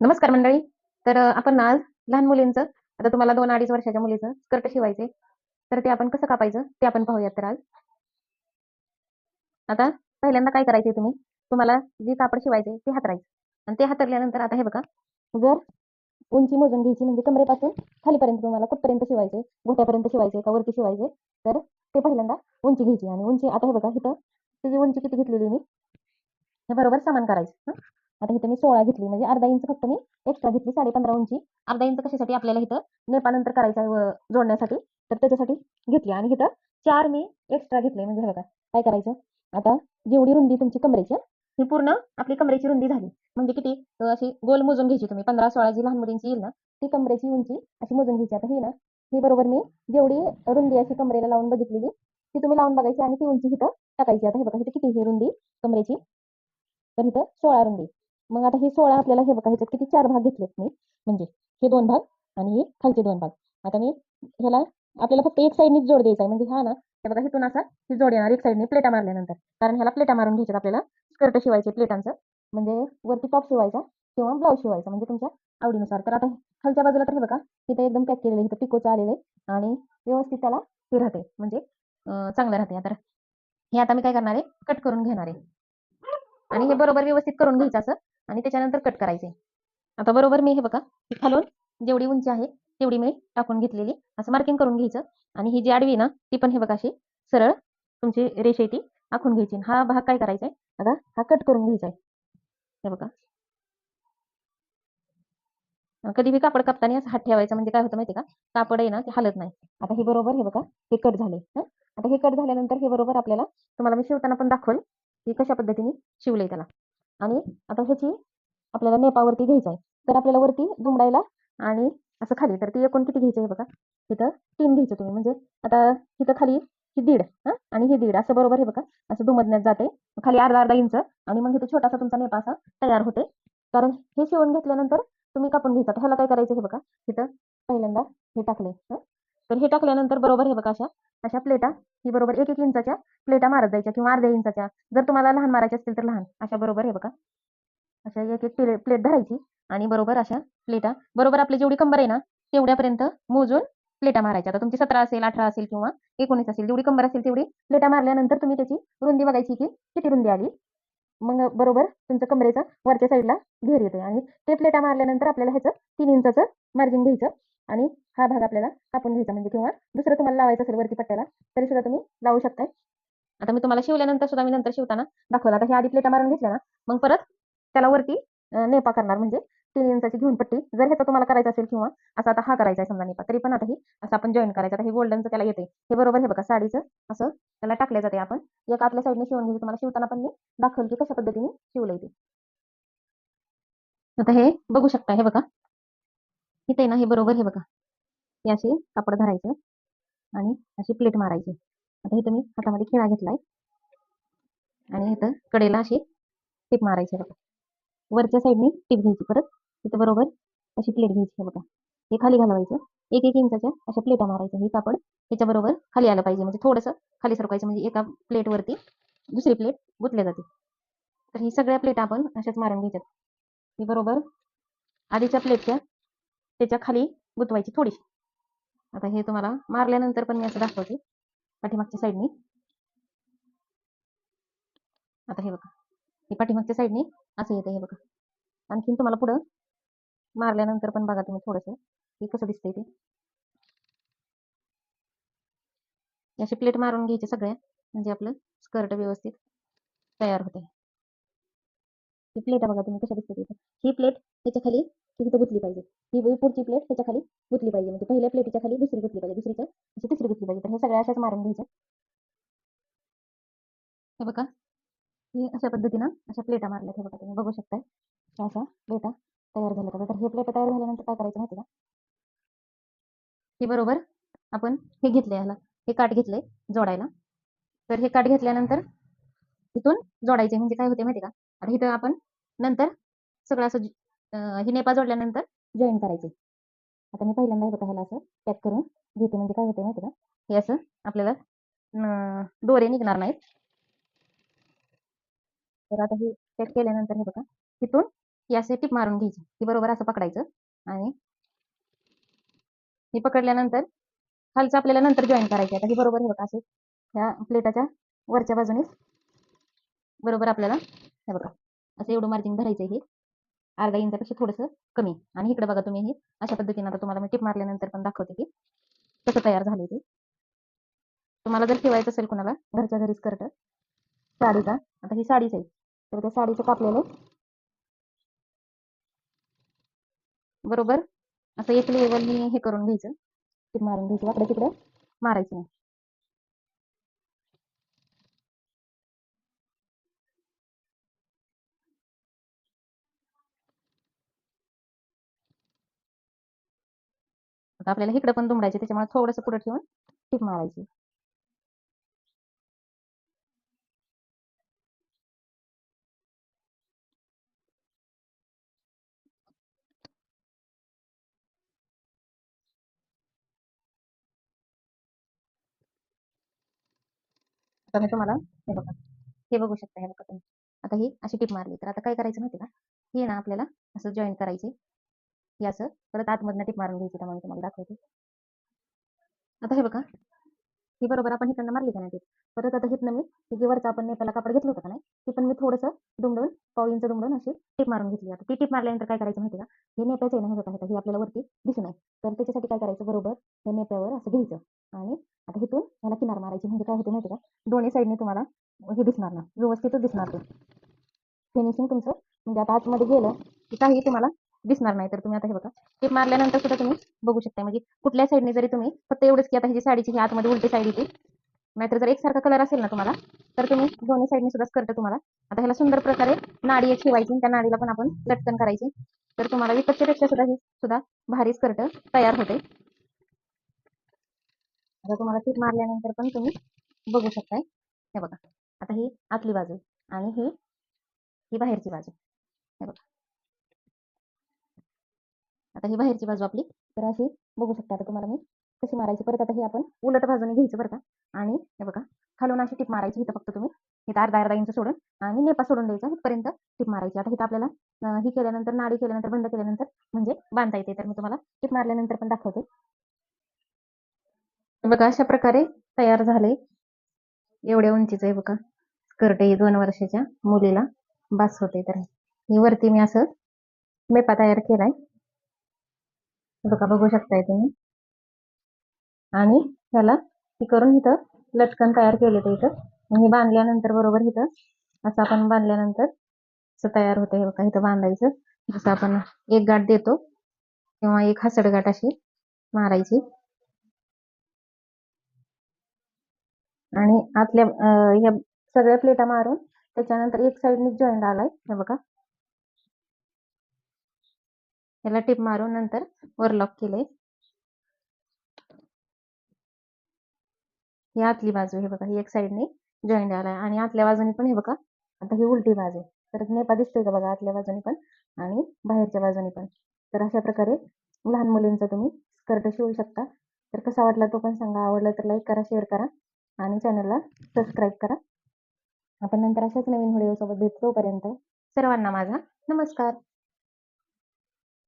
नमस्कार मंडळी. तर आपण आज लहान मुलींचं आता तुम्हाला दोन अडीच वर्षाच्या मुलीचं स्कर्ट शिवायचे तर ते आपण कसं कापायचं ते आपण पाहूयात तर आज. आता पहिल्यांदा काय करायचे तुम्ही? तुम्हाला जे कापड शिवायचे ते हातरायचं. आणि ते हातरल्यानंतर आता हे बघा जर उंची मोजून घ्यायची म्हणजे कमरेपासून खालीपर्यंत तुम्हाला कुठपर्यंत शिवायचे गोट्यापर्यंत शिवायचे का वरती शिवायचे तर ते पहिल्यांदा उंची घ्यायची. आणि उंची आता हे बघा इथं त्याची उंची किती घेतलेली मी हे बरोबर समान करायचं. आता इथं मी सोळा घेतली म्हणजे अर्धा इंच फक्त मी एक्स्ट्रा घेतली साडे पंधरा उंची. अर्धा इंच कशासाठी आपल्याला इथं नेपानंतर करायचं आहे जोडण्यासाठी? तर त्याच्यासाठी घेतली. आणि इथं चार मी एक्स्ट्रा घेतले म्हणजे बघा काय करायचं? आता जेवढी रुंदी तुमची कमरेची ही पूर्ण आपली कमरेची रुंदी झाली. म्हणजे किती अशी गोल मोजून घ्यायची तुम्ही. पंधरा सोळा जी लहान मुलींची येईल ना ती कमरेची उंची अशी मोजून घ्यायची. आता ही ना ही बरोबर मी जेवढी रुंदी अशी कमरेला लावून बघितलेली ती तुम्ही लावून बघायची आणि ती उंची इथं टाकायची. आता हे बघा इथं किती ही रुंदी कमरेची? तर इथं सोळा रुंदी. मग आता हे सोळा आपल्याला हे बघा ह्याच्यात किती चार भाग घेतलेत मी. म्हणजे हे दोन भाग आणि हे खालचे दोन भाग. आता मी ह्याला आपल्याला फक्त एक साईडनीच जोड द्यायचा आहे. म्हणजे हा ना हे बघा इथून असा ही जोड येणार एक साईडने प्लेटा मारल्यानंतर. कारण ह्याला प्लेटा मारून घ्यायच्यात आपल्याला स्कर्ट शिवायचे प्लेटांचं. म्हणजे वरती टॉप शिवायचा किंवा ब्लाऊज शिवायचा. म्हणजे तुमच्या आवडीनुसार. तर आता खालच्या बाजूला तर हे बघा इथं एकदम पॅक केलेलं आहे. इथं पिकोचं आलेलं आहे आणि व्यवस्थित त्याला हे राहते. म्हणजे चांगलं राहते. तर हे आता मी काय करणार आहे? कट करून घेणार आहे. आणि हे बरोबर व्यवस्थित करून घ्यायचं असं. आणि त्याच्यानंतर कट करायचे. आता बरोबर मी हे बघा खालून जेवढी उंची आहे तेवढी मी टाकून घेतलेली. असं मार्किंग करून घ्यायचं. आणि ही जी आडवी आहे ना ती पण हे बघा अशी सरळ तुमची रेष आहे ती आखून घ्यायची. हा भाग काय करायचा आहे? आता हा कट करून घ्यायचा आहे. हे बघा. कधी बी कापड कापताना असं हात ठेवायचा म्हणजे काय होतं माहिती का? कापड आहे ना ते हलत नाही. आता हे बरोबर हे बघा हे कट झाले आता हे कट झाल्यानंतर हे बरोबर आपल्याला तुम्हाला मी शिवताना पण दाखवल की कशा पद्धतीने शिवलंय त्याला. आणि आता ह्याची आपल्याला नेपावरती घ्यायचं आहे. तर आपल्याला वरती दुमडायला आणि असं खाली तर ती एकूण किती घ्यायचं आहे बघा? इथं तीन घ्यायचं तुम्ही. म्हणजे आता इथं खाली ही दीड हं? आणि ही दीड असं बरोबर हे बघा? असं दुमडण्यात जाते. खाली अर्धा अर्धा इंच आणि मग इथं छोटासा तुमचा नेपा असा तयार होते. कारण हे शिवून घेतल्यानंतर तुम्ही कापून घ्यायचा. ह्याला काय करायचं हे बघा? इथं पहिल्यांदा हे टाकले तर हे टाकल्यानंतर बरोबर हे बघा अशा अशा प्लेटा ही बरोबर एक एक इंचाच्या प्लेटा मारत जायच्या किंवा अर्ध्या इंचाच्या. जर तुम्हाला लहान मारायचे असतील तर लहान अशा बरोबर हे बघा. अशा एक एक प्लेट प्लेट धरायची आणि बरोबर अशा प्लेटा बरोबर आपली जेवढी कंबर आहे ना तेवढ्यापर्यंत मोजून प्लेटा मारायच्या. आता तुमची सतरा असेल अठरा असेल किंवा एकोणीस असेल जेवढी कंबर असेल तेवढी प्लेटा मारल्यानंतर तुम्ही त्याची रुंदी बघायची की किती रुंदी आली. मग बरोबर तुमच्या कमरेचा वरच्या साईडला घेर येते आणि ते प्लेटा मारल्यानंतर आपल्याला ह्याचं तीन इंचाचं मार्जिन घ्यायचं. आणि हा भाग आपल्याला कापून घ्यायचा. म्हणजे किंवा दुसरं तुम्हाला लावायचं असेल वरती पट्ट्याला तरी सुद्धा तुम्ही लावू शकताय. आता मी तुम्हाला शिवल्यानंतर सुद्धा मी नंतर शिवताना दाखवलं. आता हे आधी प्लेटा मारून घेतल्या ना मग परत त्याला वरती नेपा करणार. म्हणजे तीन इंचाची घेऊन पट्टी. जर ह्याचा तुम्हाला करायचं असेल किंवा असं आता हा करायचा आहे समजा नेपा तरी पण आता ही असं आपण जॉईन करायचं. आता हे गोल्डनचं त्याला येते हे बरोबर हे बघा साडीचं असं त्याला टाकल्या जाते आपण. एक आतल्या साईडने शिवून घ्यायचं. तुम्हाला शिवताना पण मी दाखवलं की कशा पद्धतीने शिवलं येते आता हे बघू शकता हे बघा. इथे ना हे बरोबर हे बघा. हे असे कापड धरायचं आणि अशी प्लेट मारायची. आता इथं मी हातामध्ये खिळा घेतलाय. आणि इथं कडेला अशी टीप मारायची बघा. वरच्या साईडने टीप घ्यायची परत. इथं बरोबर अशी प्लेट घ्यायची हे बघा. हे खाली घालवायचं. एक एक इंचाच्या अशा प्लेटा मारायच्या. हे कापड त्याच्या बरोबर खाली आलं पाहिजे. म्हणजे थोडंसं खाली सरकायचं म्हणजे एका प्लेटवरती दुसरी प्लेट गुतल्या जाते. तर ही सगळ्या प्लेट आपण अशाच मारून घ्यायच्यात. ही बरोबर आधीच्या प्लेटच्या त्याच्याखाली गुतवायची थोडीशी. आता हे तुम्हाला मारल्यानंतर पण मी असं दाखवते पाठीमागच्या साईडनी आता हे बघा. हे पाठीमागच्या साईडनी असं येतं हे बघा. आणखीन तुम्हाला पुढं मारल्यानंतर पण बघा तुम्ही थोडंसं. हे कसं दिसतंय ते? अशी प्लेट मारून घ्यायचे सगळ्या. म्हणजे आपलं स्कर्ट व्यवस्थित तयार होते. ही प्लेट बघा तुम्ही कशा दिसते ही प्लेट त्याच्याखाली तिथं गुतली पाहिजे. ही पुढची प्लेट त्याच्याखाली गुतली पाहिजे. म्हणजे पहिल्या प्लेटीच्या खाली दुसरी गुतली पाहिजे दुसरीच्या अशी तिसरी गुतली पाहिजे. तर हे सगळ्या अशाच मारून घ्यायच्या. हे बघा. हे अशा पद्धतीनं अशा प्लेटा मारल्या हे बघा तुम्ही. बघू शकताय. अशा प्लेटा तयार झाल्या तर हे प्लेट तयार झाल्यानंतर काय करायचं माहिती का? हे बरोबर आपण हे घेतलंय ह्याला. हे काठ घेतलंय जोडायला. तर हे काठ घेतल्यानंतर इथून जोडायचे. म्हणजे काय होते माहिती का? आता इथं आपण नंतर सगळं असं हे नेपा जोडल्यानंतर जॉईन करायचे. आता मी पहिल्यांदा हे बघा ह्याला असं पॅक करून घेते. म्हणजे काय होते माहिती का? हे असं आपल्याला दोरे निघणार नाहीत. तर आता हे पॅक केल्यानंतर हे बघा तिथून ही असे टिप मारून घ्यायची. ती बरोबर असं पकडायचं आणि हे पकडल्यानंतर खालचं आपल्याला नंतर जॉईन करायचं. आता हे बरोबर हे बघा असे ह्या प्लेटाच्या वरच्या बाजूने बरोबर आपल्याला हे बघा असं एवढं मार्जिन धरायचं हे. अर्धा इंचापेक्षा थोडंसं कमी. आणि इकडे बघा तुम्ही हे अशा पद्धतीने आता तुम्हाला मी टिप मारल्यानंतर पण दाखवते की कसं तयार झाले ते. तुम्हाला जर ठेवायचं असेल कुणाला घरच्या घरी स्कर्ट साडीचा आता ही साडीच आहे. तर त्या साडीचं कापलेलं. बरोबर? असं एक लेवलनी हे करून घ्यायचं. टिप मारून घ्यायची. वाकडे तिकडे मारायचं. नाही आता आपल्याला इकडे पण दुमडायचे त्याच्यामुळे थोडंसं पुढे ठेवून टिप मारायची. आता मी तुम्हाला हे बघा हे बघू शकता हे बघा तुम्ही. आता ही अशी टिप मारली तर आता काय करायचं माहिती का? हे ना आपल्याला असं जॉईन करायचे हे असं. परत आतमधनं टिप मारून घ्यायची त्यामुळे तुम्हाला दाखवते. आता हे बघा. ही बरोबर आपण हिकडनं मारली का नाही परत आता हिथनं मी की जी वरचं आपण नेताला कापड घेतलं होतं का नाही ती पण मी थोडंसं दुमडून पाव इंच दुमडून अशी टिप मारून घेतली. आता ती टिप मारल्यानंतर काय करायचं माहिती का? हे नेप्याचं आहे ना हे बघा हे आपल्याला वरती दिसू नये तर त्याच्यासाठी काय करायचं? बरोबर हे नेप्यावर असं घ्यायचं. आणि आता हिथून ह्याला किनार मारायची. म्हणजे काय होते माहिती का? दोन्ही साईडने तुम्हाला हे दिसणार ना व्यवस्थितच दिसणार ते. फिनिशिंग तुमचं. म्हणजे आता आतमध्ये गेलं की काही तुम्हाला दिसणार नाही. तर तुम्ही आता हे बघा. टिप मारल्यानंतर सुद्धा तुम्ही बघू शकता म्हणजे कुठल्या साईडने जरी तुम्ही फक्त एवढंच की आता ही साडीची ही आतमध्ये उलटी साईड येते नाहीतर जर एकसारखा कलर असेल ना तुम्हाला तर तुम्ही दोन्ही साईडने सुद्धा स्कर्ट तुम्हाला आता ह्याला सुंदर प्रकारे नाडी एक शिवायची त्या नाडीला पण आपण लटकन करायची. तर तुम्हाला विकतच्यापेक्षा सुद्धा ही सुद्धा भारी स्कर्ट तयार होते. आता तुम्हाला टीप मारल्यानंतर पण तुम्ही बघू शकताय. हे बघा. आता ही आतली बाजू आणि ही ही बाहेरची बाजू. हे बघा. आता ही बाहेरची बाजू आपली. तर अशी बघू शकता आता तुम्हाला मी कशी मारायची. परत आता हे आपण उलट बाजूने घ्यायचं बरं का? आणि हे बघा खालून अशी टीप मारायची इथं फक्त तुम्ही. इथं अर्धा अर्धा इंच सोडून आणि नेपा सोडून द्यायचा इथपर्यंत टीप मारायची. आता इथं आपल्याला ही केल्यानंतर नाडी केल्यानंतर बंद केल्यानंतर म्हणजे बांधता येते. तर मी तुम्हाला टीप मारल्यानंतर पण दाखवते. बघा अशा प्रकारे तयार झाले. एवढ्या उंचीचं आहे बघा. स्कर्ट आहे दोन वर्षाच्या मुलीला बास होते. तर ही वरती मी असं मेपा तयार केलाय. बघा बघू शकताय तुम्ही. आणि ह्याला हे करून इथं लटकन तयार केले तर इथं. हे बांधल्यानंतर बरोबर इथं असं आपण बांधल्यानंतर असं तयार होतं हे बघा इथं बांधायचं. जसं आपण एक गाठ देतो किंवा एक हसड गाठ अशी मारायची. आणि आतल्या ह्या सगळ्या प्लेटा मारून त्याच्यानंतर एक साईडने जॉईंट आलाय. हे बघा ह्याला टिप मारून नंतर वर लॉक केले ही आतली बाजू हे बघा ही एक साईडने जॉईंट आलाय आणि आतल्या बाजूने पण हे बघा आता ही उलटी बाजू आहे. तर नेपा दिसतोय का बघा आतल्या बाजूने पण आणि बाहेरच्या बाजूने पण. तर अशा प्रकारे लहान मुलींचा तुम्ही स्कर्ट शिवू शकता. तर कसा वाटला तो पण सांगा आवडला तर लाईक करा शेअर करा आणि चॅनलला सबस्क्राईब करा. आपण नंतर अशाच नवीन व्हिडिओ सोबत भेटतो पर्यंत सर्वांना माझा नमस्कार.